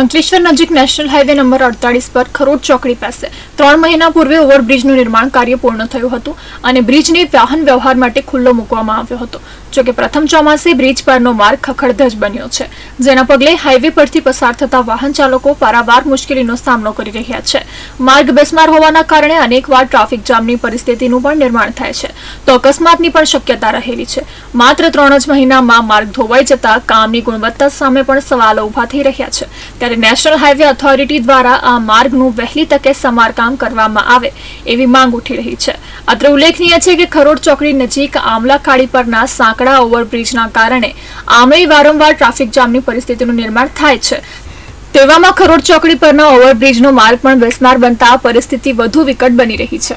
અંકલેશ્વર નજીક national highway number અડતાલીસ પર ખરોડ ચોકડી પાસે ત્રણ મહિના પૂર્વે ઓવરબ્રિજનું નિર્માણ કાર્ય પૂર્ણ થયું હતું અને બ્રિજને વાહન વ્યવહાર માટે ખુલ્લો મૂકવામાં આવ્યો હતો. જોકે પ્રથમ ચોમાસે બ્રિજ પરનો માર્ગ ખખડધજ બન્યો છે. જેના પગલે હાઈવે પરથી પસાર થતા વાહન ચાલકો પારાવાર મુશ્કેલીનો સામનો કરી રહ્યા છે. માર્ગ બેસમાર હોવાના કારણે અનેકવાર ટ્રાફિક જામની પરિસ્થિતિનું પણ નિર્માણ થાય છે. તો અકસ્માતની પણ શક્યતા રહેલી છે. માત્ર ત્રણ જ મહિનામાં માર્ગ ધોવાઈ જતા કામની ગુણવત્તા સામે પણ સવાલો ઊભા થઈ રહ્યા છે. ત્યારે નેશનલ હાઈવે ઓથોરિટી દ્વારા આ માર્ગનું વહેલી તકે સમારકામ કરવામાં આવે એવી માંગ ઉઠી રહી છે. અત્રે ઉલ્લેખનીય છે કે ખરોડ ચોકડી નજીક આમલા પરના સાંકડા ઓવરબ્રિજના કારણે આમળી વારંવાર ટ્રાફિક જામની પરિસ્થિતિનું નિર્માણ થાય છે. તેવામાં ખરોડ ચોકડી પરના ઓવરબ્રિજનો માર્ગ પણ બેસનાર બનતા પરિસ્થિતિ વધુ વિકટ બની રહી છે.